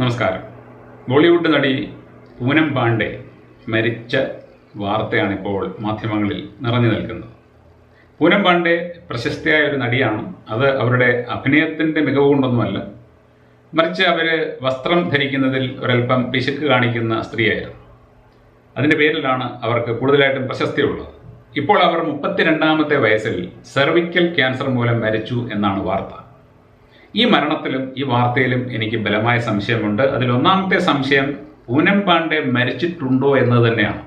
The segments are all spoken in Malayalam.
നമസ്കാരം. ബോളിവുഡ് നടി പൂനം പാണ്ഡെ മരിച്ച വാർത്തയാണിപ്പോൾ മാധ്യമങ്ങളിൽ നിറഞ്ഞു നിൽക്കുന്നത്. പൂനം പാണ്ഡെ പ്രശസ്തയായ ഒരു നടിയാണ്. അത് അവരുടെ അഭിനയത്തിന്റെ മികവ് കൊണ്ടൊന്നുമല്ല. മറിച്ച് അവർ വസ്ത്രം ധരിക്കുന്നതിൽ ഒരൽപ്പം പിശുക്ക് കാണിക്കുന്ന സ്ത്രീയായിരുന്നു. അതിന്റെ പേരിലാണ് അവർക്ക് കൂടുതലായിട്ടും പ്രശസ്തിയുള്ളത്. ഇപ്പോൾ അവർ മുപ്പത്തിരണ്ടാമത്തെ വയസ്സിൽ സെർവിക്കൽ ക്യാൻസർ മൂലം മരിച്ചു എന്നാണ് വാർത്ത. ഈ മരണത്തിലും ഈ വാർത്തയിലും എനിക്ക് ബലമായ സംശയമുണ്ട്. അതിൽ ഒന്നാമത്തെ സംശയം പൂനം പാണ്ഡെ മരിച്ചിട്ടുണ്ടോ എന്നത് തന്നെയാണ്.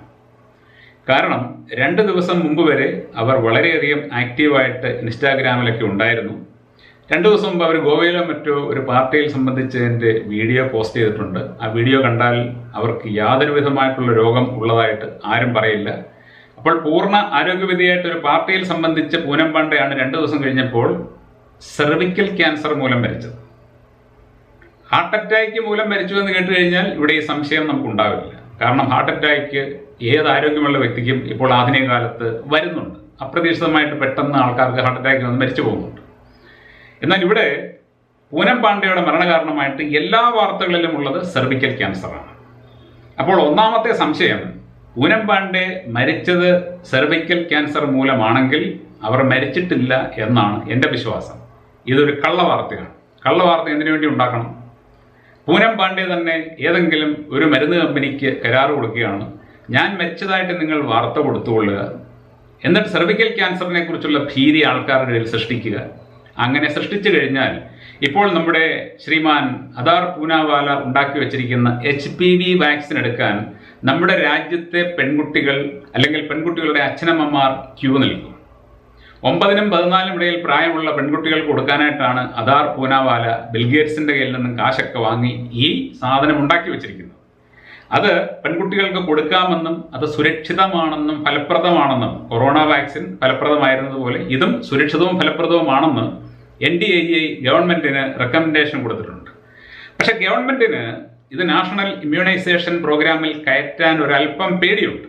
കാരണം രണ്ട് ദിവസം മുമ്പ് വരെ അവർ വളരെയധികം ആക്റ്റീവായിട്ട് ഇൻസ്റ്റാഗ്രാമിലൊക്കെ ഉണ്ടായിരുന്നു. രണ്ട് ദിവസം മുമ്പ് അവർ ഗോവയിലോ മറ്റോ ഒരു പാർട്ടിയിൽ സംബന്ധിച്ചതിന്റെ വീഡിയോ പോസ്റ്റ് ചെയ്തിട്ടുണ്ട്. ആ വീഡിയോ കണ്ടാൽ അവർക്ക് യാതൊരു വിധമായിട്ടുള്ള രോഗം ഉള്ളതായിട്ട് ആരും പറയില്ല. അപ്പോൾ പൂർണ ആരോഗ്യവിധിയായിട്ട് ഒരു പാർട്ടിയിൽ സംബന്ധിച്ച് പൂനം പാണ്ഡെയാണ് രണ്ട് ദിവസം കഴിഞ്ഞപ്പോൾ സെർവിക്കൽ ക്യാൻസർ മൂലം മരിച്ചത്. ഹാർട്ട് അറ്റാക്ക് മൂലം മരിച്ചു എന്ന് കേട്ട് കഴിഞ്ഞാൽ ഇവിടെ ഈ സംശയം നമുക്ക് ഉണ്ടാവില്ല കാരണം ഹാർട്ട് അറ്റാക്ക് ഏത് ആരോഗ്യമുള്ള വ്യക്തിക്കും ഇപ്പോൾ ആധുനിക കാലത്ത് വരുന്നുണ്ട്. അപ്രതീക്ഷിതമായിട്ട് പെട്ടെന്ന് ആൾക്കാർക്ക് ഹാർട്ട് അറ്റാക്ക് വന്ന് മരിച്ചു പോകുന്നുണ്ട്. എന്നാൽ ഇവിടെ പൂനം പാണ്ഡെയുടെ മരണകാരണമായിട്ട് എല്ലാ വാർത്തകളിലും ഉള്ളത് സെർവിക്കൽ ക്യാൻസറാണ് അപ്പോൾ ഒന്നാമത്തെ സംശയം പൂനം പാണ്ഡെ മരിച്ചത് സെർവിക്കൽ ക്യാൻസർ മൂലമാണെങ്കിൽ അവർ മരിച്ചിട്ടില്ല എന്നാണ് എന്റെ വിശ്വാസം. ഇതൊരു കള്ളവാർത്തയാണ് കള്ളവാർത്ത എന്തിനു വേണ്ടി ഉണ്ടാക്കണം? പൂനം പാണ്ഡെ തന്നെ ഏതെങ്കിലും ഒരു മരുന്ന് കമ്പനിക്ക് കരാർ കൊടുക്കുകയാണ്. ഞാൻ മരിച്ചതായിട്ട് നിങ്ങൾ വാർത്ത കൊടുത്തുകൊള്ളുക. എന്നിട്ട് സെർവിക്കൽ ക്യാൻസറിനെ കുറിച്ചുള്ള ഭീതി ആൾക്കാരുടെ ഇടയിൽ സൃഷ്ടിക്കുക. അങ്ങനെ സൃഷ്ടിച്ചു കഴിഞ്ഞാൽ ഇപ്പോൾ നമ്മുടെ ശ്രീമാൻ അദാർ പൂനാവാല ഉണ്ടാക്കി വെച്ചിരിക്കുന്ന എച്ച് പി വി വാക്സിൻ എടുക്കാൻ നമ്മുടെ രാജ്യത്തെ പെൺകുട്ടികൾ അല്ലെങ്കിൽ പെൺകുട്ടികളുടെ അച്ഛനമ്മമാർ ക്യൂ നിൽക്കും. ഒമ്പതിനും പതിനാലിനും ഇടയിൽ പ്രായമുള്ള പെൺകുട്ടികൾക്ക് കൊടുക്കാനായിട്ടാണ് അദാർ പൂനാവാല ബിൽഗേറ്റ്സിന്റെ കയ്യിൽ നിന്നും കാശൊക്കെ വാങ്ങി ഈ സാധനം ഉണ്ടാക്കി വെച്ചിരിക്കുന്നത്. അത് പെൺകുട്ടികൾക്ക് കൊടുക്കാമെന്നും അത് സുരക്ഷിതമാണെന്നും ഫലപ്രദമാണെന്നും കൊറോണ വാക്സിൻ ഫലപ്രദമായിരുന്നതുപോലെ ഇതും സുരക്ഷിതവും ഫലപ്രദവുമാണെന്ന് എൻ ഡി എ ഐ ഗവൺമെന്റിന് റെക്കമെൻഡേഷൻ കൊടുത്തിട്ടുണ്ട്. പക്ഷെ ഗവൺമെന്റിന് ഇത് നാഷണൽ ഇമ്മ്യൂണൈസേഷൻ പ്രോഗ്രാമിൽ കയറ്റാൻ ഒരല്പം പേടിയുണ്ട്.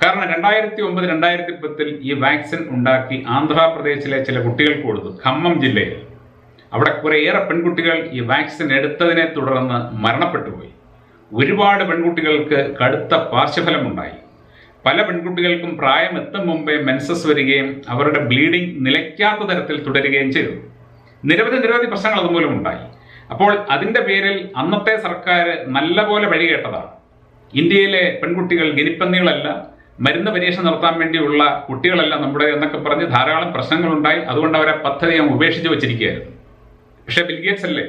കാരണം രണ്ടായിരത്തി ഒമ്പത് രണ്ടായിരത്തി പത്തിൽ ഈ വാക്സിൻ ഉണ്ടാക്കി ആന്ധ്രാപ്രദേശിലെ ചില കുട്ടികൾക്ക് കൊടുത്തു ഖമ്മം ജില്ലയിൽ. അവിടെ കുറേയേറെ പെൺകുട്ടികൾ ഈ വാക്സിൻ എടുത്തതിനെ തുടർന്ന് മരണപ്പെട്ടുപോയി ഒരുപാട് പെൺകുട്ടികൾക്ക് കടുത്ത പാർശ്വഫലമുണ്ടായി. പല പെൺകുട്ടികൾക്കും പ്രായം എത്തും മുമ്പേ മെൻസസ് വരികയും അവരുടെ ബ്ലീഡിംഗ് നിലയ്ക്കാത്ത തരത്തിൽ തുടരുകയും ചെയ്തു. നിരവധി നിരവധി പ്രശ്നങ്ങൾ അതുമൂലം ഉണ്ടായി. അപ്പോൾ അതിന്റെ പേരിൽ അന്നത്തെ സർക്കാർ നല്ലപോലെ വഴികേട്ടതാണ്. ഇന്ത്യയിലെ പെൺകുട്ടികൾ ഗിനിപ്പന്നികളല്ല മരുന്ന് പരീക്ഷ നടത്താൻ വേണ്ടിയുള്ള കുട്ടികളെല്ലാം നമ്മുടെ എന്നൊക്കെ പറഞ്ഞ് ധാരാളം പ്രശ്നങ്ങളുണ്ടായി. അതുകൊണ്ട് അവരെ പദ്ധതി ഞാൻ ഉപേക്ഷിച്ച് വെച്ചിരിക്കുകയായിരുന്നു. പക്ഷേ ബിൽഗേറ്റ്സ് അല്ലേ?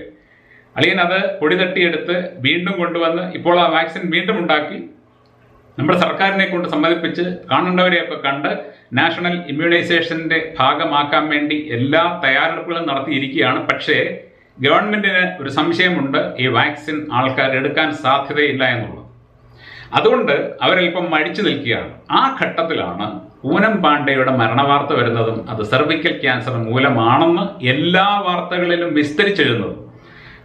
അളിയൻ അത് പൊടി തട്ടിയെടുത്ത് വീണ്ടും കൊണ്ടുവന്ന് ഇപ്പോൾ ആ വാക്സിൻ വീണ്ടും ഉണ്ടാക്കി. നമ്മുടെ സർക്കാരിനെ കൊണ്ട് സമ്മതിപ്പിച്ച് കാണേണ്ടവരെയൊക്കെ കണ്ട് നാഷണൽ ഇമ്മ്യൂണൈസേഷന്റെ ഭാഗമാക്കാൻ വേണ്ടി എല്ലാ തയ്യാറെടുപ്പുകളും നടത്തിയിരിക്കുകയാണ്. പക്ഷേ ഗവൺമെന്റിന് ഒരു സംശയമുണ്ട്. ഈ വാക്സിൻ ആൾക്കാർ എടുക്കാൻ സാധ്യതയില്ല എന്നുള്ളത്. അതുകൊണ്ട് അവരൽപ്പം മടിച്ചു നിൽക്കുകയാണ്. ആ ഘട്ടത്തിലാണ് പൂനം പാണ്ഡെയുടെ മരണവാർത്ത വരുന്നതും അത് സെർവിക്കൽ ക്യാൻസർ മൂലമാണെന്ന് എല്ലാ വാർത്തകളിലും വിസ്തരിച്ചെഴുതുന്നതും.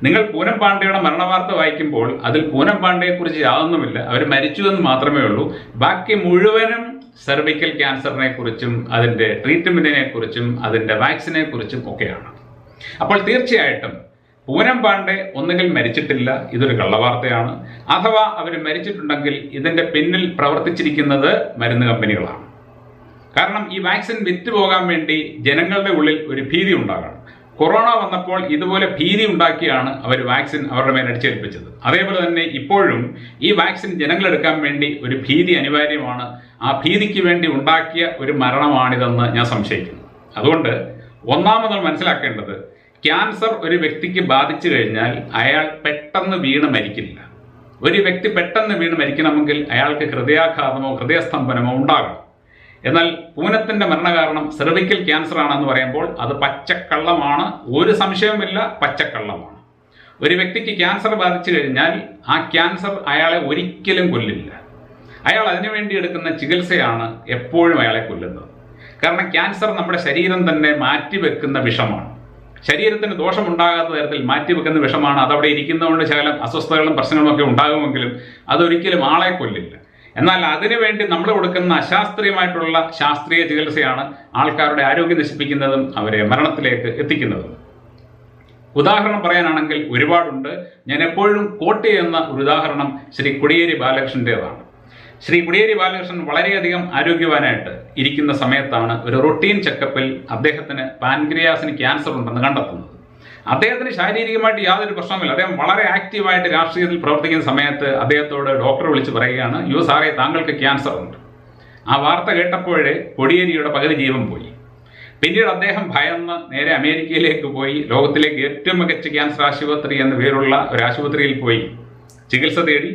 നിങ്ങൾ പൂനം പാണ്ഡെയുടെ മരണവാർത്ത വായിക്കുമ്പോൾ അതിൽ പൂനം പാണ്ഡെയെക്കുറിച്ച് യാതൊന്നുമില്ല. അവർ മരിച്ചു എന്ന് മാത്രമേ ഉള്ളൂ. ബാക്കി മുഴുവനും സെർവിക്കൽ ക്യാൻസറിനെ കുറിച്ചും അതിന്റെ ട്രീറ്റ്മെന്റിനെ കുറിച്ചും അതിന്റെ വാക്സിനെ കുറിച്ചും ഒക്കെയാണ്. അപ്പോൾ തീർച്ചയായിട്ടും പൂനം പാണ്ഡെ ഒന്നുകിൽ മരിച്ചിട്ടില്ല ഇതൊരു കള്ളവാർത്തയാണ്. അഥവാ അവർ മരിച്ചിട്ടുണ്ടെങ്കിൽ ഇതിന്റെ പിന്നിൽ പ്രവർത്തിച്ചിരിക്കുന്നത് മരുന്ന് കമ്പനികളാണ്. കാരണം ഈ വാക്സിൻ വിറ്റുപോകാൻ വേണ്ടി ജനങ്ങളുടെ ഉള്ളിൽ ഒരു ഭീതി ഉണ്ടാകണം. കൊറോണ വന്നപ്പോൾ ഇതുപോലെ ഭീതി ഉണ്ടാക്കിയാണ് അവർ വാക്സിൻ അവരുടെ മേൽ അടിച്ചേൽപ്പിച്ചത്. അതേപോലെ തന്നെ ഇപ്പോഴും ഈ വാക്സിൻ ജനങ്ങളെടുക്കാൻ വേണ്ടി ഒരു ഭീതി അനിവാര്യമാണ്. ആ ഭീതിക്ക് വേണ്ടി ഉണ്ടാക്കിയ ഒരു മരണമാണിതെന്ന് ഞാൻ സംശയിക്കുന്നു. അതുകൊണ്ട് ഒന്നാമത് മനസ്സിലാക്കേണ്ടത് ക്യാൻസർ ഒരു വ്യക്തിക്ക് ബാധിച്ചു കഴിഞ്ഞാൽ അയാൾ പെട്ടെന്ന് വീണ് മരിക്കില്ല. ഒരു വ്യക്തി പെട്ടെന്ന് വീണ് മരിക്കണമെങ്കിൽ അയാൾക്ക് ഹൃദയാഘാതമോ ഹൃദയസ്തംഭനമോ ഉണ്ടാകണം. എന്നാൽ പൂനത്തിന്റെ മരണകാരണം സെർവിക്കൽ ക്യാൻസർ ആണെന്ന് പറയുമ്പോൾ അത് പച്ചക്കള്ളമാണ്. ഒരു സംശയവുമില്ല പച്ചക്കള്ളമാണ്. ഒരു വ്യക്തിക്ക് ക്യാൻസർ ബാധിച്ചു കഴിഞ്ഞാൽ ആ ക്യാൻസർ അയാളെ ഒരിക്കലും കൊല്ലില്ല. അയാൾ അതിനുവേണ്ടി എടുക്കുന്ന ചികിത്സയാണ് എപ്പോഴും അയാളെ കൊല്ലുന്നത്. കാരണം ക്യാൻസർ നമ്മുടെ ശരീരം തന്നെ മാറ്റിവെക്കുന്ന വിഷമാണ്. ശരീരത്തിന് ദോഷമുണ്ടാകാത്ത തരത്തിൽ മാറ്റിവെക്കുന്ന വിഷമാണ് അതവിടെ ഇരിക്കുന്നതുകൊണ്ട് ശകലം അസ്വസ്ഥതകളും പ്രശ്നങ്ങളും ഒക്കെ ഉണ്ടാകുമെങ്കിലും അതൊരിക്കലും ആളെ കൊല്ലില്ല. എന്നാൽ അതിനുവേണ്ടി നമ്മൾ കൊടുക്കുന്ന അശാസ്ത്രീയമായിട്ടുള്ള ശാസ്ത്രീയ ചികിത്സയാണ് ആൾക്കാരുടെ ആരോഗ്യം നശിപ്പിക്കുന്നതും അവരെ മരണത്തിലേക്ക് എത്തിക്കുന്നതും. ഉദാഹരണം പറയാനാണെങ്കിൽ ഒരുപാടുണ്ട്. ഞാൻ എപ്പോഴും കോട്ട് ചെയ്യുന്ന ഒരു ഉദാഹരണം ശ്രീ കൊടിയേരി ബാലകൃഷ്ണന്റെതാണ്. ശ്രീ കുടിയേരി ബാലകൃഷ്ണൻ വളരെയധികം ആരോഗ്യവാനായിട്ട് ഇരിക്കുന്ന സമയത്താണ് ഒരു റൊട്ടീൻ ചെക്കപ്പിൽ അദ്ദേഹത്തിന് പാൻക്രിയാസിന് ക്യാൻസർ ഉണ്ടെന്ന് കണ്ടെത്തുന്നത്. അദ്ദേഹത്തിന് ശാരീരികമായിട്ട് യാതൊരു പ്രശ്നവുമില്ല. അദ്ദേഹം വളരെ ആക്റ്റീവായിട്ട് രാഷ്ട്രീയത്തിൽ പ്രവർത്തിക്കുന്ന സമയത്ത് അദ്ദേഹത്തോട് ഡോക്ടർ വിളിച്ച് പറയുകയാണ് യു സാറേ താങ്കൾക്ക് ക്യാൻസർ ഉണ്ട്. ആ വാർത്ത കേട്ടപ്പോഴേ കൊടിയേരിയുടെ പകുതി ജീവൻ പോയി. പിന്നീട് അദ്ദേഹം ഭയന്ന് നേരെ അമേരിക്കയിലേക്ക് പോയി. ലോകത്തിലേക്ക് ഏറ്റവും മികച്ച ക്യാൻസർ ആശുപത്രി എന്ന പേരുള്ള ഒരു ആശുപത്രിയിൽ പോയി. ചികിത്സ തേടി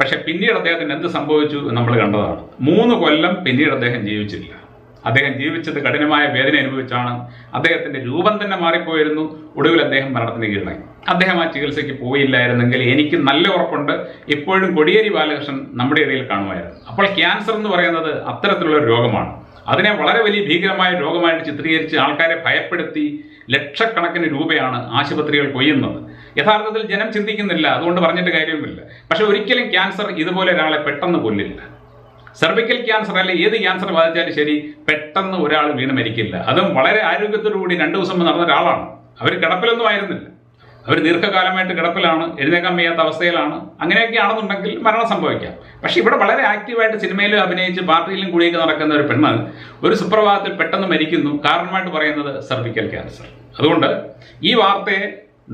പക്ഷെ പിന്നീട് അദ്ദേഹത്തിന് എന്ത് സംഭവിച്ചു നമ്മൾ കണ്ടതാണ്. മൂന്ന് കൊല്ലം പിന്നീട് അദ്ദേഹം ജീവിച്ചില്ല. അദ്ദേഹം ജീവിച്ചത് കഠിനമായ വേദന അനുഭവിച്ചാണ്. അദ്ദേഹത്തിന്റെ രൂപം തന്നെ മാറിപ്പോയിരുന്നു. ഒടുവിൽ അദ്ദേഹം മരണത്തിന് കീഴടങ്ങി. അദ്ദേഹം ആ ചികിത്സയ്ക്ക് പോയില്ലായിരുന്നെങ്കിൽ എനിക്ക് നല്ല ഉറപ്പുണ്ട്. ഇപ്പോഴും കൊടിയേരി ബാലകൃഷ്ണൻ നമ്മുടെ ഇടയിൽ കാണുമായിരുന്നു. അപ്പോൾ ക്യാൻസർ എന്ന് പറയുന്നത് അത്തരത്തിലുള്ള രോഗമാണ്. അതിനെ വളരെ വലിയ ഭീകരമായ രോഗമായിട്ട് ചിത്രീകരിച്ച് ആൾക്കാരെ ഭയപ്പെടുത്തി ലക്ഷക്കണക്കിന് രൂപയാണ് ആശുപത്രികൾ കൊയ്യുന്നത്. യഥാർത്ഥത്തിൽ ജനം ചിന്തിക്കുന്നില്ല അതുകൊണ്ട് പറഞ്ഞിട്ട് കാര്യവുമില്ല പക്ഷെ ഒരിക്കലും ക്യാൻസർ ഇതുപോലെ ഒരാളെ പെട്ടെന്ന് കൊല്ലില്ല. സെർവിക്കൽ ക്യാൻസർ അല്ലെ ഏത് ക്യാൻസർ ബാധിച്ചാലും ശരി പെട്ടെന്ന് ഒരാൾ വീണ് മരിക്കില്ല. അതും വളരെ ആരോഗ്യത്തോടു കൂടി രണ്ടു ദിവസം നടന്ന ഒരാളാണ്. അവർ കിടപ്പിലൊന്നും ആയിരുന്നില്ല. അവർ ദീർഘകാലമായിട്ട് കിടപ്പിലാണ് എഴുന്നേക്കാൻ വയ്യാത്ത അവസ്ഥയിലാണ്. അങ്ങനെയൊക്കെ ആണെന്നുണ്ടെങ്കിൽ മരണം സംഭവിക്കാം. പക്ഷേ ഇവിടെ വളരെ ആക്റ്റീവായിട്ട് സിനിമയിലും അഭിനയിച്ച് പാർട്ടിയിലും കൂടിയൊക്കെ നടക്കുന്ന ഒരു പെണ്ണ് ഒരു സുപ്രഭാതത്തിൽ പെട്ടെന്ന് മരിക്കുന്നു. കാരണമായിട്ട് പറയുന്നത് സർവിക്കൽ ക്യാൻസർ അതുകൊണ്ട് ഈ വാർത്തയെ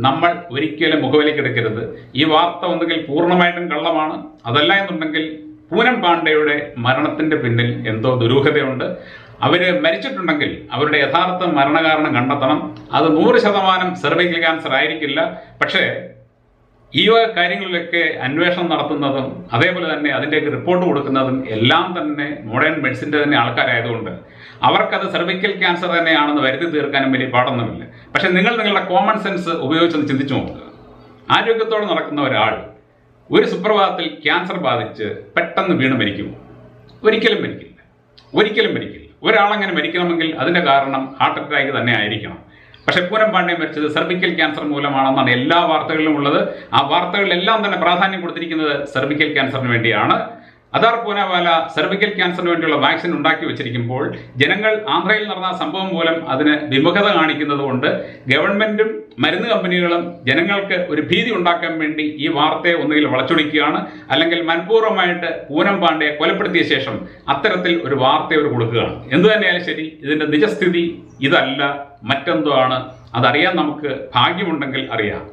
നമ്മൾ ഒരിക്കലും മുഖവിലേക്കെടുക്കരുത് ഈ വാർത്ത ഒന്നുകിൽ പൂർണമായിട്ടും കള്ളമാണ്. അതല്ല എന്നുണ്ടെങ്കിൽ പൂനം പാണ്ഡെയുടെ മരണത്തിന്റെ പിന്നിൽ എന്തോ ദുരൂഹതയുണ്ട്. അവർ മരിച്ചിട്ടുണ്ടെങ്കിൽ അവരുടെ യഥാർത്ഥ മരണകാരണം കണ്ടെത്തണം. അത് നൂറ് ശതമാനം സെർവിക്കൽ ക്യാൻസർ ആയിരിക്കില്ല. പക്ഷേ ഈ വക കാര്യങ്ങളിലൊക്കെ അന്വേഷണം നടത്തുന്നതും അതേപോലെ തന്നെ അതിന്റെയൊക്കെ റിപ്പോർട്ട് കൊടുക്കുന്നതും എല്ലാം തന്നെ മോഡേൺ മെഡിസിന്റെ തന്നെ ആൾക്കാരായതുകൊണ്ട് അവർക്കത് സെർവിക്കൽ ക്യാൻസർ തന്നെയാണെന്ന് വരുത്തി തീർക്കാനും വലിയ പാടൊന്നുമില്ല. പക്ഷേ നിങ്ങൾ നിങ്ങളുടെ കോമൺ സെൻസ് ഉപയോഗിച്ചൊന്ന് ചിന്തിച്ചു നോക്കുക. ആരോഗ്യത്തോടെ നടക്കുന്ന ഒരാൾ ഒരു സുപ്രഭാതത്തിൽ ക്യാൻസർ ബാധിച്ച് പെട്ടെന്ന് വീണ് മരിക്കുമോ? ഒരിക്കലും മരിക്കില്ല. ഒരിക്കലും മരിക്കില്ല. ഒരാളങ്ങനെ മരിക്കണമെങ്കിൽ അതിന്റെ കാരണം ഹാർട്ട് അറ്റാക്ക് തന്നെ ആയിരിക്കണം. പക്ഷെ പൂരം പാണ്ഡ്യ മരിച്ചത് സെർവിക്കൽ ക്യാൻസർ മൂലമാണെന്നാണ് എല്ലാ വാർത്തകളിലും ഉള്ളത്. ആ വാർത്തകളിലെല്ലാം തന്നെ പ്രാധാന്യം കൊടുത്തിരിക്കുന്നത് സെർവിക്കൽ ക്യാൻസറിന് വേണ്ടിയാണ്. അദാർ പൂനാവാല സെർവിക്കൽ ക്യാൻസറിന് വേണ്ടിയുള്ള വാക്സിൻ ഉണ്ടാക്കി വെച്ചിരിക്കുമ്പോൾ ജനങ്ങൾ ആന്ധ്രയിൽ നടന്ന സംഭവം മൂലം അതിന് വിമുഖത കാണിക്കുന്നത് കൊണ്ട് ഗവൺമെന്റും മരുന്ന് കമ്പനികളും ജനങ്ങൾക്ക് ഒരു ഭീതി ഉണ്ടാക്കാൻ വേണ്ടി ഈ വാർത്തയെ ഒന്നുകിൽ വളച്ചൊടിക്കുകയാണ് അല്ലെങ്കിൽ മനഃപൂർവമായിട്ട് പൂനം പാണ്ഡയെ കൊലപ്പെടുത്തിയ ശേഷം അത്തരത്തിൽ ഒരു വാർത്ത അവർ കൊടുക്കുകയാണ്. എന്തു തന്നെയായാലും ശരി ഇതിന്റെ നിജസ്ഥിതി ഇതല്ല മറ്റെന്തോ ആണ് അതറിയാൻ നമുക്ക് ഭാഗ്യമുണ്ടെങ്കിൽ അറിയാം.